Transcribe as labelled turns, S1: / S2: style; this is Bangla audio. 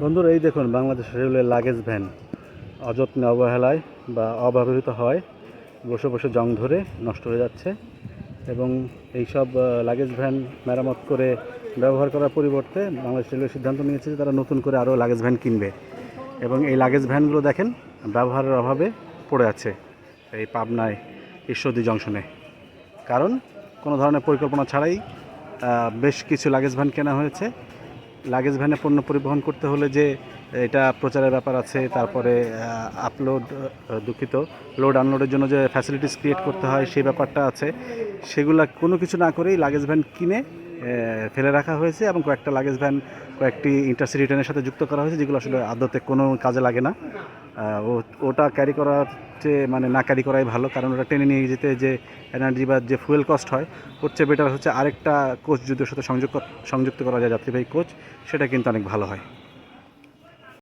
S1: বন্ধুরা এই দেখুন বাংলাদেশ রেলের লাগেজ ভ্যান অযত্নে অবহেলায় বা অব্যবহৃত হয় বসে বসে জং ধরে নষ্ট হয়ে যাচ্ছে এবং এইসব আহ, লাগেজ ভ্যান মেরামত করে ব্যবহার করার পরিবর্তে বাংলাদেশ রেলওয়ে সিদ্ধান্ত নিয়েছে যে তারা নতুন করে আরও লাগেজ ভ্যান কিনবে এবং এই লাগেজ ভ্যানগুলো দেখেন ব্যবহারের অভাবে পড়ে আছে এই পাবনায় ঈশ্বরদী জংশনে। কারণ কোনো ধরনের পরিকল্পনা ছাড়াই বেশ কিছু লাগেজ ভ্যান কেনা হয়েছে। লাগেজ ভ্যানে পণ্য পরিবহন করতে হলে যে, এটা প্রচারের ব্যাপার আছে, তারপরে আপলোড দুঃখিত লোড আনলোডের জন্য যে ফ্যাসিলিটিস ক্রিয়েট করতে হয়, সেই ব্যাপারটা আছে। সেগুলো কোনো কিছু না করেই লাগেজ ভ্যান কিনে ফেলে রাখা হয়েছে এবং কয়েকটা লাগেজ ভ্যান কয়েকটি ইন্টারসিটি ট্রেনের সাথে যুক্ত করা হয়েছে, যেগুলো আসলে আদতে কোনো কাজে লাগে না। ওটা ক্যারি করার চেয়ে মানে না ক্যারি করাই ভালো, কারণ ওটা টেনে নিয়ে যেতে যে এনার্জি বা যে ফুয়েল কস্ট হয়, ওর চেয়ে বেটার হচ্ছে আরেকটা কোচ যদি ওর সাথে সংযুক্ত সংযুক্ত করা যায় যাত্রীবাহী কোচ সেটা কিন্তু অনেক ভালো হয়।